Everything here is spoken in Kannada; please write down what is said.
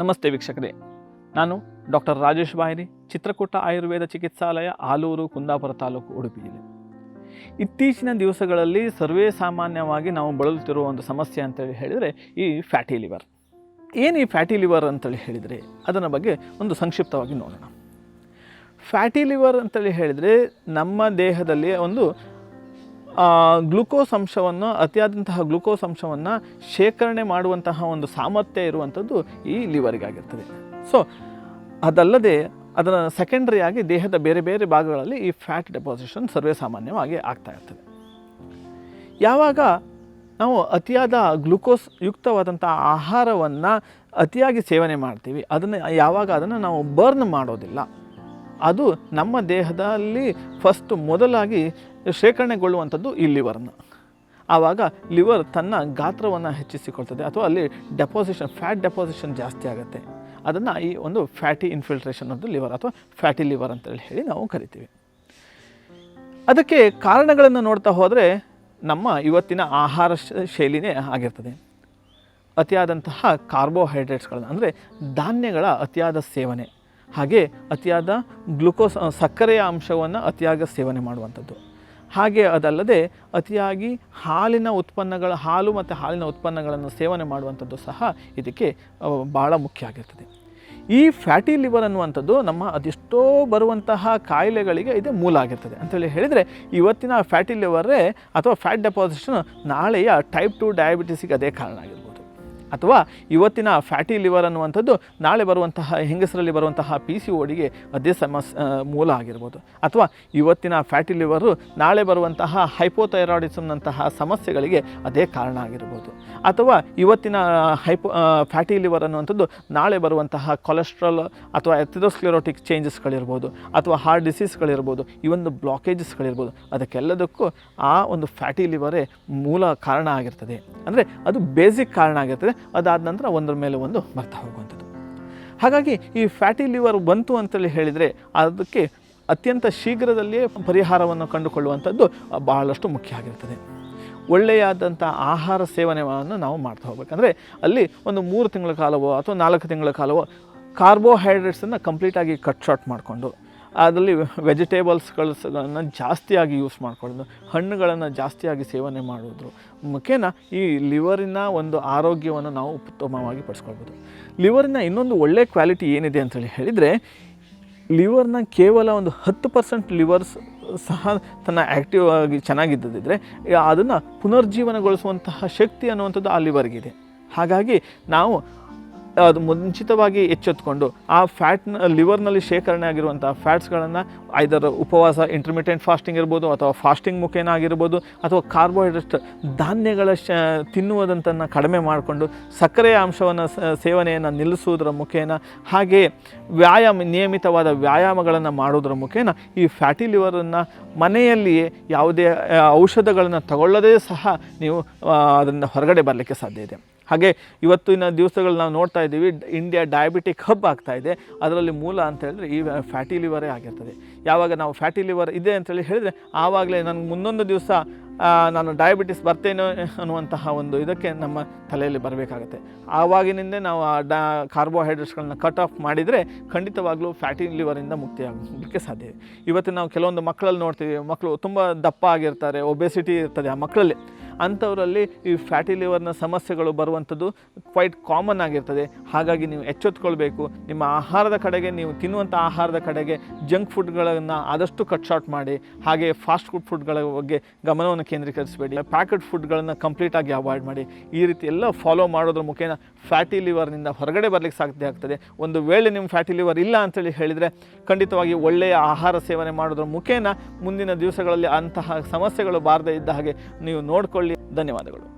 ನಮಸ್ತೆ ವೀಕ್ಷಕರೇ. ನಾನು ಡಾಕ್ಟರ್ ರಾಜೇಶ್ ಬಾಹಿರಿ, ಚಿತ್ರಕೂಟ ಆಯುರ್ವೇದ ಚಿಕಿತ್ಸಾಲಯ, ಆಲೂರು, ಕುಂದಾಪುರ ತಾಲೂಕು, ಉಡುಪಿ ಜಿಲ್ಲೆ. ಇತ್ತೀಚಿನ ದಿವಸಗಳಲ್ಲಿ ಸರ್ವೇ ಸಾಮಾನ್ಯವಾಗಿ ನಾವು ಬಳಲುತ್ತಿರುವ ಒಂದು ಸಮಸ್ಯೆ ಅಂತೇಳಿ ಹೇಳಿದರೆ ಈ ಫ್ಯಾಟಿ ಲಿವರ್. ಏನು ಈ ಫ್ಯಾಟಿ ಲಿವರ್ ಅಂತೇಳಿ ಹೇಳಿದರೆ? ಅದರ ಬಗ್ಗೆ ಒಂದು ಸಂಕ್ಷಿಪ್ತವಾಗಿ ನೋಡೋಣ. ಫ್ಯಾಟಿ ಲಿವರ್ ಅಂತೇಳಿ ಹೇಳಿದರೆ ನಮ್ಮ ದೇಹದಲ್ಲಿ ಒಂದು ಗ್ಲುಕೋಸ್ ಅಂಶವನ್ನು, ಅತಿಯಾದಂತಹ ಗ್ಲುಕೋಸ್ ಅಂಶವನ್ನು ಶೇಖರಣೆ ಮಾಡುವಂತಹ ಒಂದು ಸಾಮರ್ಥ್ಯ ಇರುವಂಥದ್ದು ಈ ಲಿವರಿಗಾಗಿರ್ತದೆ. ಸೊ ಅದಲ್ಲದೆ ಅದರ ಸೆಕೆಂಡ್ರಿ ಆಗಿ ದೇಹದ ಬೇರೆ ಬೇರೆ ಭಾಗಗಳಲ್ಲಿ ಈ ಫ್ಯಾಟ್ ಡೆಪಾಸಿಷನ್ ಸರ್ವೇ ಸಾಮಾನ್ಯವಾಗಿ ಆಗ್ತಾ ಇರ್ತದೆ. ಯಾವಾಗ ನಾವು ಅತಿಯಾದ ಗ್ಲುಕೋಸ್ ಯುಕ್ತವಾದಂಥ ಆಹಾರವನ್ನು ಅತಿಯಾಗಿ ಸೇವನೆ ಮಾಡ್ತೀವಿ, ಅದನ್ನು ಯಾವಾಗ ಅದನ್ನು ನಾವು ಬರ್ನ್ ಮಾಡೋದಿಲ್ಲ, ಅದು ನಮ್ಮ ದೇಹದಲ್ಲಿ ಫಸ್ಟ್ ಮೊದಲಾಗಿ ಶೇಖರಣೆಗೊಳ್ಳುವಂಥದ್ದು ಈ ಲಿವರ್ನ ಆವಾಗ ಲಿವರ್ ತನ್ನ ಗಾತ್ರವನ್ನು ಹೆಚ್ಚಿಸಿಕೊಳ್ತದೆ ಅಥವಾ ಅಲ್ಲಿ ಡೆಪಾಸಿಷನ್ ಫ್ಯಾಟ್ ಡೆಪಾಸಿಷನ್ ಜಾಸ್ತಿ ಆಗುತ್ತೆ. ಅದನ್ನು ಈ ಒಂದು ಫ್ಯಾಟಿ ಇನ್ಫಿಲ್ಟ್ರೇಷನ್ ಆಫ್ ಲಿವರ್ ಅಥವಾ ಫ್ಯಾಟಿ ಲಿವರ್ ಅಂತೇಳಿ ಹೇಳಿ ನಾವು ಕರಿತೀವಿ. ಅದಕ್ಕೆ ಕಾರಣಗಳನ್ನು ನೋಡ್ತಾ ಹೋದರೆ ನಮ್ಮ ಇವತ್ತಿನ ಆಹಾರ ಶೈಲಿನೇ ಆಗಿರ್ತದೆ. ಅತಿಯಾದಂತಹ ಕಾರ್ಬೋಹೈಡ್ರೇಟ್ಸ್ಗಳನ್ನು ಅಂದರೆ ಧಾನ್ಯಗಳ ಅತಿಯಾದ ಸೇವನೆ. ಹಾಗೆ ಅತಿಯಾದ ಗ್ಲುಕೋಸ್ ಸಕ್ಕರೆಯ ಅಂಶವನ್ನು ಅತಿಯಾಗಿ ಸೇವನೆ ಮಾಡುವಂಥದ್ದು. ಹಾಗೆ ಅದಲ್ಲದೆ ಅತಿಯಾಗಿ ಹಾಲಿನ ಉತ್ಪನ್ನಗಳ, ಹಾಲು ಮತ್ತು ಹಾಲಿನ ಉತ್ಪನ್ನಗಳನ್ನು ಸೇವನೆ ಮಾಡುವಂಥದ್ದು ಸಹ ಇದಕ್ಕೆ ಭಾಳ ಮುಖ್ಯ ಆಗಿರ್ತದೆ. ಈ ಫ್ಯಾಟಿ ಲಿವರ್ ಅನ್ನುವಂಥದ್ದು ನಮ್ಮ ಅದೆಷ್ಟೋ ಬರುವಂತಹ ಕಾಯಿಲೆಗಳಿಗೆ ಇದು ಮೂಲ ಆಗಿರ್ತದೆ. ಅಂತೇಳಿ ಹೇಳಿದರೆ ಇವತ್ತಿನ ಫ್ಯಾಟಿ ಲಿವರೇ ಅಥವಾ ಫ್ಯಾಟ್ ಡೆಪಾಸಿಷನ್ ನಾಳೆಯ ಟೈಪ್ ಟು ಡಯಾಬಿಟಿಸಿಗೆ ಅದೇ ಕಾರಣ ಆಗಿರ್ಬೋದು. ಅಥವಾ ಇವತ್ತಿನ ಫ್ಯಾಟಿ ಲಿವರ್ ಅನ್ನುವಂಥದ್ದು ನಾಳೆ ಬರುವಂತಹ, ಹೆಂಗಸರಲ್ಲಿ ಬರುವಂತಹ ಪಿ ಸಿ ಓಡಿಗೆ ಅದೇ ಸಮಸ್ ಮೂಲ ಆಗಿರ್ಬೋದು. ಅಥವಾ ಇವತ್ತಿನ ಫ್ಯಾಟಿ ಲಿವರು ನಾಳೆ ಬರುವಂತಹ ಹೈಪೋಥೈರಾಯ್ಡಿಸಮ್ನಂತಹ ಸಮಸ್ಯೆಗಳಿಗೆ ಅದೇ ಕಾರಣ ಆಗಿರ್ಬೋದು. ಅಥವಾ ಇವತ್ತಿನ ಹೈಪೋ ಫ್ಯಾಟಿ ಲಿವರ್ ಅನ್ನುವಂಥದ್ದು ನಾಳೆ ಬರುವಂತಹ ಕೊಲೆಸ್ಟ್ರಾಲ್ ಅಥವಾ ಎಥಿರೋಸ್ಕ್ಲೆರೋಟಿಕ್ ಚೇಂಜಸ್ಗಳಿರ್ಬೋದು ಅಥವಾ ಹಾರ್ಟ್ ಡಿಸೀಸ್ಗಳಿರ್ಬೋದು ಈ ಒಂದು ಬ್ಲಾಕೇಜಸ್ಗಳಿರ್ಬೋದು ಅದಕ್ಕೆಲ್ಲದಕ್ಕೂ ಆ ಒಂದು ಫ್ಯಾಟಿ ಲಿವರೇ ಮೂಲ ಕಾರಣ ಆಗಿರ್ತದೆ. ಅಂದರೆ ಅದು ಬೇಸಿಕ್ ಕಾರಣ ಆಗಿರ್ತದೆ. ಅದಾದ ನಂತರ ಒಂದರ ಮೇಲೆ ಒಂದು ಬರ್ತಾ ಹೋಗುವಂಥದ್ದು. ಹಾಗಾಗಿ ಈ ಫ್ಯಾಟಿ ಲಿವರ್ ಬಂತು ಅಂತೇಳಿ ಹೇಳಿದರೆ ಅದಕ್ಕೆ ಅತ್ಯಂತ ಶೀಘ್ರದಲ್ಲಿಯೇ ಪರಿಹಾರವನ್ನು ಕಂಡುಕೊಳ್ಳುವಂಥದ್ದು ಬಹಳಷ್ಟು ಮುಖ್ಯ ಆಗಿರ್ತದೆ ಒಳ್ಳೆಯಾದಂಥ ಆಹಾರ ಸೇವನೆಯನ್ನು ನಾವು ಮಾಡ್ತಾ ಹೋಗ್ಬೇಕಂದ್ರೆ ಅಲ್ಲಿ ಒಂದು ಮೂರು ತಿಂಗಳ ಕಾಲವೋ ಅಥವಾ ನಾಲ್ಕು ತಿಂಗಳ ಕಾಲವೋ ಕಾರ್ಬೋಹೈಡ್ರೇಟ್ಸನ್ನು ಕಂಪ್ಲೀಟಾಗಿ ಕಟ್ ಶಾರ್ಟ್ ಮಾಡಿಕೊಂಡು ಅದರಲ್ಲಿ ವೆಜಿಟೇಬಲ್ಸ್ಗಳನ್ನು ಜಾಸ್ತಿಯಾಗಿ ಯೂಸ್ ಮಾಡ್ಕೊಳ್ಳೋದು ಹಣ್ಣುಗಳನ್ನು ಜಾಸ್ತಿಯಾಗಿ ಸೇವನೆ ಮಾಡೋದು. ಮುಖೇನ ಈ ಲಿವರಿನ ಒಂದು ಆರೋಗ್ಯವನ್ನು ನಾವು ಉತ್ತಮವಾಗಿ ಪಡಿಸ್ಕೊಳ್ಬೋದು. ಲಿವರಿನ ಇನ್ನೊಂದು ಒಳ್ಳೆ ಕ್ವಾಲಿಟಿ ಏನಿದೆ ಅಂತೇಳಿ ಹೇಳಿದರೆ ಲಿವರ್ನ ಕೇವಲ ಒಂದು ಹತ್ತು ಪರ್ಸೆಂಟ್ ಲಿವರ್ಸ್ ಸಹ ತನ್ನ ಆ್ಯಕ್ಟಿವ್ ಆಗಿ ಚೆನ್ನಾಗಿದ್ದದಿದ್ದರೆ ಅದನ್ನು ಪುನರ್ಜೀವನಗೊಳಿಸುವಂತಹ ಶಕ್ತಿ ಅನ್ನುವಂಥದ್ದು ಆ ಲಿವರ್ಗಿದೆ ಹಾಗಾಗಿ ನಾವು ಅದು ಮುಂಚಿತವಾಗಿ ಎಚ್ಚೆತ್ಕೊಂಡು ಆ ಫ್ಯಾಟ್ನ ಲಿವರ್ನಲ್ಲಿ ಶೇಖರಣೆ ಆಗಿರುವಂಥ ಫ್ಯಾಟ್ಸ್ಗಳನ್ನು ಐದರ ಉಪವಾಸ ಇಂಟರ್ಮಿಟೆಂಟ್ ಫಾಸ್ಟಿಂಗ್ ಇರ್ಬೋದು ಅಥವಾ ಫಾಸ್ಟಿಂಗ್ ಮುಖೇನ ಆಗಿರ್ಬೋದು ಅಥವಾ ಕಾರ್ಬೋಹೈಡ್ರೇಟ್ ಧಾನ್ಯಗಳ ಶ ತಿನ್ನುವುದಂತನ್ನು ಕಡಿಮೆ ಮಾಡಿಕೊಂಡು ಸಕ್ಕರೆಯ ಅಂಶವನ್ನು ಸೇವನೆಯನ್ನು ನಿಲ್ಲಿಸುವುದರ ಮುಖೇನ ಹಾಗೆ ವ್ಯಾಯಾಮ, ನಿಯಮಿತವಾದ ವ್ಯಾಯಾಮಗಳನ್ನು ಮಾಡೋದರ ಮುಖೇನ ಈ ಫ್ಯಾಟಿ ಲಿವರನ್ನು ಮನೆಯಲ್ಲಿಯೇ ಯಾವುದೇ ಔಷಧಗಳನ್ನು ತಗೊಳ್ಳದೇ ಸಹ ನೀವು ಅದನ್ನು ಹೊರಗಡೆ ಬರಲಿಕ್ಕೆ ಸಾಧ್ಯ ಇದೆ. ಹಾಗೆ ಇವತ್ತಿನ ದಿವಸಗಳು ನಾವು ನೋಡ್ತಾ ಇದ್ದೀವಿ ಇಂಡಿಯಾ ಡಯಾಬಿಟಿಕ್ ಹಬ್ ಆಗ್ತಾ ಇದೆ. ಅದರಲ್ಲಿ ಮೂಲ ಅಂತ ಹೇಳಿದ್ರೆ ಈ ಫ್ಯಾಟಿ ಲಿವರೇ ಆಗಿರ್ತದೆ. ಯಾವಾಗ ನಾವು ಫ್ಯಾಟಿ ಲಿವರ್ ಇದೆ ಅಂತೇಳಿ ಹೇಳಿದರೆ ಆವಾಗಲೇ ನನಗೆ ಮುಂದೊಂದು ದಿವಸ ನಾನು ಡಯಾಬಿಟಿಸ್ ಬರ್ತೇನೆ ಅನ್ನುವಂತಹ ಒಂದು ಇದಕ್ಕೆ ನಮ್ಮ ತಲೆಯಲ್ಲಿ ಬರಬೇಕಾಗುತ್ತೆ. ಆವಾಗಿನಿಂದ ನಾವು ಆ ಡ ಕಾರ್ಬೋಹೈಡ್ರೇಟ್ಸ್ಗಳನ್ನ ಕಟ್ ಆಫ್ ಮಾಡಿದರೆ ಖಂಡಿತವಾಗಲೂ ಫ್ಯಾಟಿ ಲಿವರಿಂದ ಮುಕ್ತಿಯಾಗಲಿಕ್ಕೆ ಸಾಧ್ಯ ಇದೆ. ಇವತ್ತು ನಾವು ಕೆಲವೊಂದು ಮಕ್ಕಳಲ್ಲಿ ನೋಡ್ತೀವಿ, ಮಕ್ಕಳು ತುಂಬ ದಪ್ಪ ಆಗಿರ್ತಾರೆ ಒಬೆಸಿಟಿ ಇರ್ತದೆ ಆ ಮಕ್ಕಳಲ್ಲಿ. ಅಂಥವರಲ್ಲಿ ಈ ಫ್ಯಾಟಿ ಲಿವರ್ನ ಸಮಸ್ಯೆಗಳು ಬರುವಂಥದ್ದು ಕ್ವೈಟ್ ಕಾಮನ್ ಆಗಿರ್ತದೆ. ಹಾಗಾಗಿ ನೀವು ಎಚ್ಚೆತ್ಕೊಳ್ಬೇಕು. ನಿಮ್ಮ ಆಹಾರದ ಕಡೆಗೆ, ನೀವು ತಿನ್ನುವಂಥ ಆಹಾರದ ಕಡೆಗೆ ಜಂಕ್ ಫುಡ್ಗಳನ್ನು ಆದಷ್ಟು ಕಟ್ ಶಾರ್ಟ್ ಮಾಡಿ ಹಾಗೆ ಫಾಸ್ಟ್ ಫುಡ್ ಫುಡ್ಗಳ ಬಗ್ಗೆ ಗಮನವನ್ನು ಕೇಂದ್ರೀಕರಿಸಬೇಡಿ. ಪ್ಯಾಕೆಟ್ ಫುಡ್ಗಳನ್ನು ಕಂಪ್ಲೀಟಾಗಿ ಅವಾಯ್ಡ್ ಮಾಡಿ. ಈ ರೀತಿ ಎಲ್ಲ ಫಾಲೋ ಮಾಡೋದ್ರ ಮುಖೇನ ಫ್ಯಾಟಿ ಲಿವರ್ನಿಂದ ಹೊರಗಡೆ ಬರಲಿಕ್ಕೆ ಸಾಧ್ಯ ಆಗ್ತದೆ. ಒಂದು ವೇಳೆ ನಿಮ್ಮ ಫ್ಯಾಟಿ ಲಿವರ್ ಇಲ್ಲ ಅಂತೇಳಿ ಹೇಳಿದರೆ ಖಂಡಿತವಾಗಿ ಒಳ್ಳೆಯ ಆಹಾರ ಸೇವನೆ ಮಾಡೋದ್ರ ಮುಖೇನ ಮುಂದಿನ ದಿವಸಗಳಲ್ಲಿ ಅಂತಹ ಸಮಸ್ಯೆಗಳು ಬಾರದೇ ಇದ್ದ ಹಾಗೆ ನೀವು ನೋಡಿಕೊಳ್ಳಿ. ಧನ್ಯವಾದಗಳು.